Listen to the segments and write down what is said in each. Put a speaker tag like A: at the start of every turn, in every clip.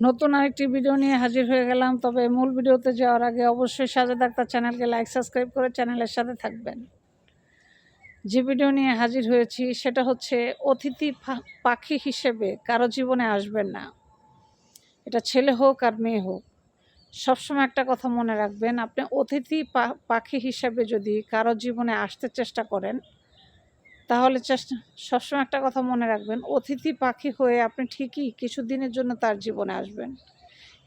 A: নতুন আরেকটি ভিডিও নিয়ে হাজির হয়ে গেলাম। তবে মূল ভিডিওতে যাওয়ার আগে অবশ্যই সাজে ডাক্তার চ্যানেলকে লাইক সাবস্ক্রাইব করে চ্যানেলের সাথে থাকবেন। যে ভিডিও নিয়ে হাজির হয়েছি সেটা হচ্ছে অতিথি পাখি হিসেবে কারও জীবনে আসবেন না। এটা ছেলে হোক আর মেয়ে হোক। সবসময় একটা কথা মনে রাখবেন, আপনি অতিথি পাখি হিসেবে যদি কারও জীবনে আসতে চেষ্টা করেন তাহলে চেষ্টা সবসময় একটা কথা মনে রাখবেন, অতিথি পাখি হয়ে আপনি ঠিকই কিছু দিনের জন্য তার জীবনে আসবেন।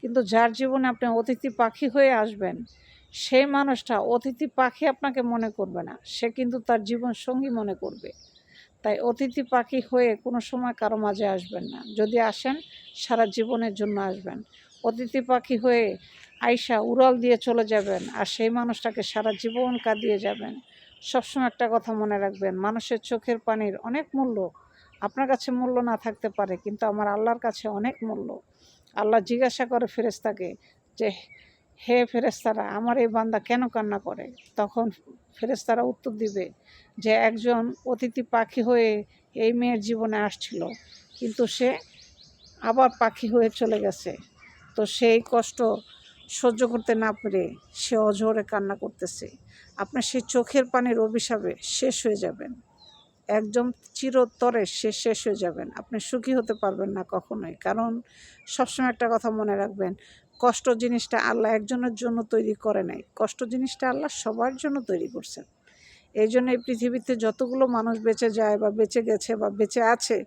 A: কিন্তু যার জীবনে আপনি অতিথি পাখি হয়ে আসবেন সেই মানুষটা অতিথি পাখি আপনাকে মনে করবে না, সে কিন্তু তার জীবন সঙ্গী মনে করবে। তাই অতিথি পাখি হয়ে কোনো সময় কারও মাঝে আসবেন না। যদি আসেন, সারা জীবনের জন্য আসবেন। অতিথি পাখি হয়ে আয়সা উড়াল দিয়ে চলে যাবেন আর সেই মানুষটাকে সারা জীবন কাঁদিয়ে যাবেন। সবসময় একটা কথা মনে রাখবেন, মানুষের চোখের পানির অনেক মূল্য আপনার কাছে মূল্য না থাকতে পারে, কিন্তু আমার আল্লাহর কাছে অনেক মূল্য। আল্লাহ জিজ্ঞাসা করে ফেরেস্তাকে যে, হে ফেরেস্তারা আমার এই বান্দা কেন কান্না করে? তখন ফেরেস্তারা উত্তর দিবে যে, একজন অতিথি পাখি হয়ে এই মেয়ের জীবনে আসছিল, কিন্তু সে আবার পাখি হয়ে চলে গেছে। তো সেই কষ্ট সহ্য করতে না পেরে সে অঝরে কান্না করতেছে। আপনার সেই চোখের পানির অভিশাপে শেষ হয়ে যাবেন। একদম চিরতরে সে শেষ হয়ে যাবেন। আপনি সুখী হতে পারবেন না কখনোই। কারণ সবসময় একটা কথা মনে রাখবেন, কষ্ট জিনিসটা আল্লাহ একজনের জন্য তৈরি করে নাই। কষ্ট জিনিসটা আল্লাহ সবার জন্য তৈরি করছেন। এই জন্য এই পৃথিবীতে যতগুলো মানুষ বেঁচে যায় বা বেঁচে গেছে বা বেঁচে আছে,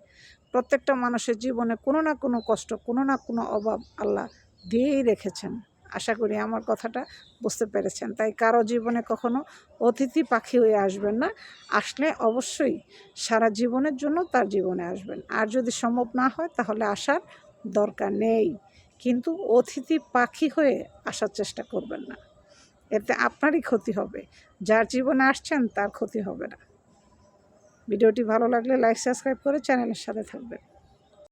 A: প্রত্যেকটা মানুষের জীবনে কোনো না কোনো কষ্ট, কোনো না কোনো অভাব আল্লাহ দিয়েই রেখেছেন। আশা করি আমার কথাটা বুঝতে পেরেছেন। তাই কারও জীবনে কখনো অতিথি পাখি হয়ে আসবেন না। আসলে অবশ্যই সারা জীবনের জন্য তার জীবনে আসবেন। আর যদি সম্ভব না হয় তাহলে আসার দরকার নেই। কিন্তু অতিথি পাখি হয়ে আসার চেষ্টা করবেন না। এতে আপনারই ক্ষতি হবে। যার জীবনে আসছেন তার ক্ষতি হবে না। ভিডিওটি ভালো লাগলে লাইক, সাবস্ক্রাইব করে চ্যানেলের সাথে থাকবেন।